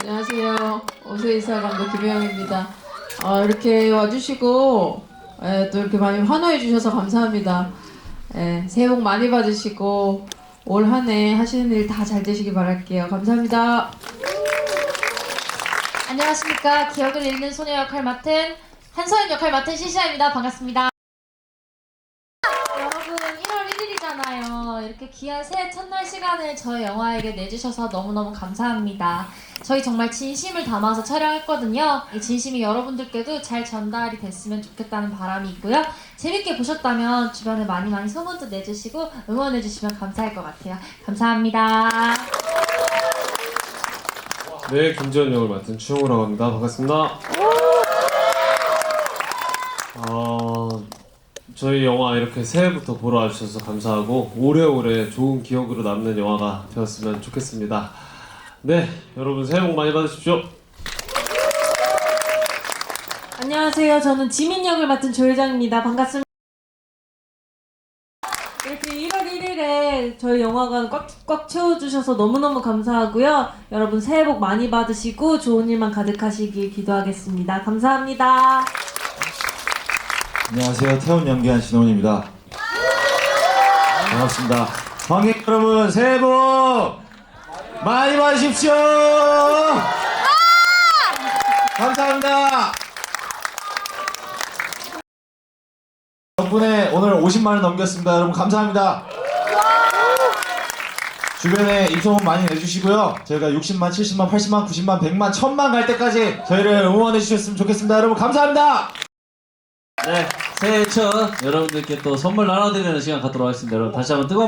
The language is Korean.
안녕하세요. 오세이사 감독 김혜영입니다. 어, 이렇게 와주시고 예, 또 이렇게 많이 환호해 주셔서 감사합니다. 예, 새해 복 많이 받으시고 올 한 해 하시는 일 다 잘 되시길 바랄게요. 감사합니다. 안녕하십니까. 기억을 잃는 소녀 역할 맡은 한서연 역할 맡은 시시아입니다. 반갑습니다. 여러분 1월 1일이잖아요. 이렇게 귀한 새해 첫날 시간을 저희 영화에게 내주셔서 너무너무 감사합니다. 저희 정말 진심을 담아서 촬영했거든요. 이 진심이 여러분들께도 잘 전달이 됐으면 좋겠다는 바람이 있고요. 재밌게 보셨다면 주변에 많이 많이 소문도 내주시고 응원해주시면 감사할 것 같아요. 감사합니다. 네, 김지현 역을 맡은 추영우라고 합니다. 반갑습니다. 어, 저희 영화 이렇게 새해부터 보러 와주셔서 감사하고 오래오래 좋은 기억으로 남는 영화가 되었으면 좋겠습니다. 네, 여러분 새해 복 많이 받으십시오. 안녕하세요. 저는 지민 역을 맡은 조혜정입니다. 반갑습니다. 이렇게 1월 1일에 저희 영화관 꽉 꽉 채워주셔서 너무너무 감사하고요. 여러분 새해 복 많이 받으시고 좋은 일만 가득하시길 기도하겠습니다. 감사합니다. 안녕하세요. 태훈 연기한 신원입니다. 반갑습니다. 관객 여러분 새해 복 많이 받으십시오. 감사합니다. 덕분에 오늘 50만 원 넘겼습니다. 여러분 감사합니다. 주변에 입소문 많이 내주시고요. 저희가 60만, 70만, 80만, 90만, 100만, 1000만 갈 때까지 저희를 응원해 주셨으면 좋겠습니다. 여러분 감사합니다. 네, 새해 첫 여러분들께 또 선물 나눠드리는 시간 갖도록 하겠습니다. 여러분 다시 한번 뜨거운